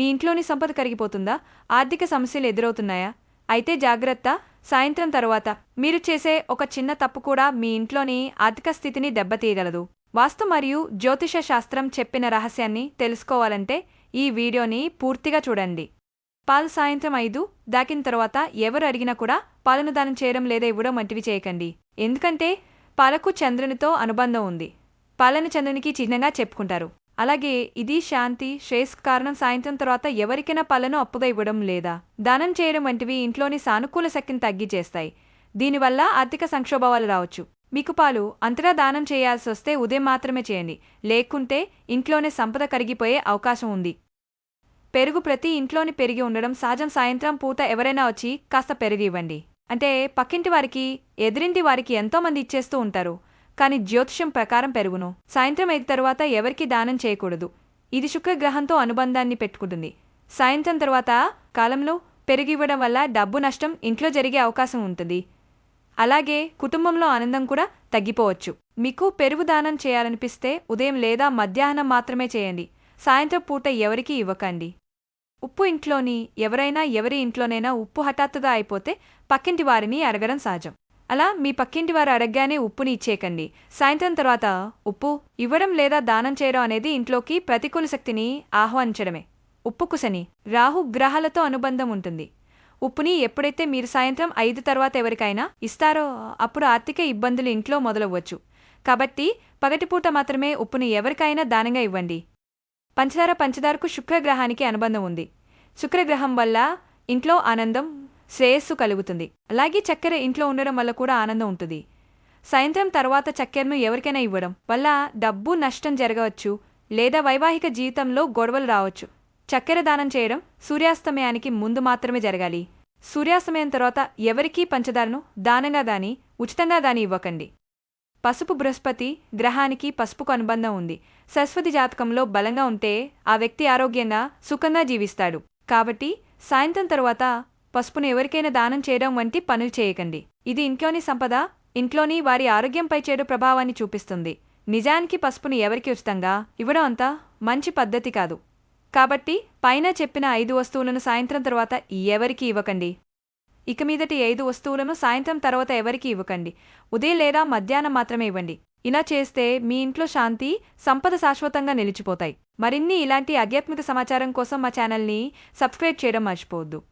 మీ ఇంట్లోని సంపద కరిగిపోతుందా? ఆర్థిక సమస్యలు ఎదురవుతున్నాయా? అయితే జాగ్రత్త సాయంత్రం తరువాత. మీరు చేసే ఒక చిన్న తప్పు కూడా మీ ఇంట్లోని ఆర్థిక స్థితిని దెబ్బతీయగలదు. వాస్తు మరియు జ్యోతిష శాస్త్రం చెప్పిన రహస్యాన్ని తెలుసుకోవాలంటే ఈ వీడియోని పూర్తిగా చూడండి. పాలు సాయంత్రం ఐదు దాకిన తర్వాత ఎవరు అడిగినా కూడా పాలను దానం చేయడం లేదా ఇవ్వడం వంటివి చేయకండి. ఎందుకంటే పాలకు చంద్రునితో అనుబంధం ఉంది. పాలను చంద్రునికి చిహ్నంగా చెప్పుకుంటారు. అలాగే ఇది శాంతి శ్రేయస్ కారణం సాయంత్రం తర్వాత ఎవరికైనా పళ్ళను అప్పుగా ఇవ్వడం లేదా దానం చేయడం వంటివి ఇంట్లోని సానుకూల శక్తిని తగ్గిచేస్తాయి. దీనివల్ల ఆర్థిక సంక్షోభాలు రావచ్చు. మీకు పాలు అంతటా దానం చేయాల్సి వస్తే ఉదయం మాత్రమే చేయండి. లేకుంటే ఇంట్లోనే సంపద కరిగిపోయే అవకాశం ఉంది. పెరుగు ప్రతి ఇంట్లోని పెరిగి ఉండడం సహజం. సాయంత్రం పూట ఎవరైనా వచ్చి కాస్త పెరుగు ఇవ్వండి. అంటే పక్కింటి వారికి ఎదిరింటి వారికి ఎంతోమంది ఇచ్చేస్తూ ఉంటారు. కానీ జ్యోతిషం ప్రకారం పెరుగును. సాయంత్రం ఐదు తర్వాత ఎవరికీ దానం చేయకూడదు. ఇది శుక్రగ్రహంతో అనుబంధాన్ని పెట్టుకుంటుంది. సాయంత్రం తర్వాత కాలంలో పెరిగివ్వడం వల్ల డబ్బు నష్టం ఇంట్లో జరిగే అవకాశం ఉంటుంది. అలాగే కుటుంబంలో ఆనందం కూడా తగ్గిపోవచ్చు. మీకు పెరుగు దానం చేయాలనిపిస్తే ఉదయం లేదా మధ్యాహ్నం మాత్రమే చేయండి. సాయంత్రం పూట ఎవరికీ ఇవ్వకండి. ఉప్పు ఇంట్లోని ఎవరైనా ఎవరి ఇంట్లోనైనా ఉప్పు హఠాత్తుగా అయిపోతే పక్కింటి వారిని అడగడం సహజం. అలా మీ పక్కింటి వారు అడగగానే ఉప్పుని ఇచ్చేయకండి సాయంత్రం తర్వాత ఉప్పు ఇవ్వడం లేదా దానం చేయడం అనేది ఇంట్లోకి ప్రతికూల శక్తిని ఆహ్వానించడమే. ఉప్పు కుసని రాహు గ్రహాలతో అనుబంధం ఉంటుంది. ఉప్పుని ఎప్పుడైతే మీరు సాయంత్రం ఐదు తర్వాత ఎవరికైనా ఇస్తారో అప్పుడు ఆర్థిక ఇబ్బందులు ఇంట్లో మొదలవ్వచ్చు. కాబట్టి పగటిపూట మాత్రమే ఉప్పుని ఎవరికైనా దానంగా ఇవ్వండి. పంచదార పంచదారకు శుక్రగ్రహానికి అనుబంధం ఉంది. శుక్రగ్రహం వల్ల ఇంట్లో ఆనందం శ్రేయస్సు కలుగుతుంది. అలాగే చక్కెర ఇంట్లో ఉండడం వల్ల కూడా ఆనందం ఉంటుంది. సాయంత్రం తర్వాత చక్కెరను ఎవరికైనా ఇవ్వడం వల్ల డబ్బు నష్టం జరగవచ్చు లేదా వైవాహిక జీవితంలో గొడవలు రావచ్చు. చక్కెర దానం చేయడం సూర్యాస్తమయానికి ముందు మాత్రమే జరగాలి. సూర్యాస్తమయం తర్వాత ఎవరికీ పంచదారను దానంగా దాని ఉచితంగా దాని ఇవ్వకండి. పసుపు బృహస్పతి గ్రహానికి పసుపుకు అనుబంధం ఉంది. సరస్వతి జాతకంలో బలంగా ఉంటే ఆ వ్యక్తి ఆరోగ్యంగా సుఖంగా జీవిస్తాడు. కాబట్టి సాయంత్రం తరువాత పసుపును ఎవరికైనా దానం చేయడం వంటి పనులు చేయకండి. ఇది ఇంట్లోని సంపద ఇంట్లోని వారి ఆరోగ్యంపై చెడు ప్రభావాన్ని చూపిస్తుంది. నిజానికి పసుపుని ఎవరికి ఉచితంగా ఇవ్వడం అంతా మంచి పద్ధతి కాదు. కాబట్టి పైన చెప్పిన ఐదు వస్తువులను సాయంత్రం తర్వాత ఎవరికీ ఇవ్వకండి? ఇక మీదటి ఐదు వస్తువులను సాయంత్రం తర్వాత ఎవరికీ ఇవ్వకండి? ఉదయం లేదా మధ్యాహ్నం మాత్రమే ఇవ్వండి. ఇలా చేస్తే మీ ఇంట్లో శాంతి సంపద శాశ్వతంగా నిలిచిపోతాయి. మరిన్ని ఇలాంటి ఆధ్యాత్మిక సమాచారం కోసం మా ఛానల్ని సబ్స్క్రైబ్ చేయడం మర్చిపోవద్దు.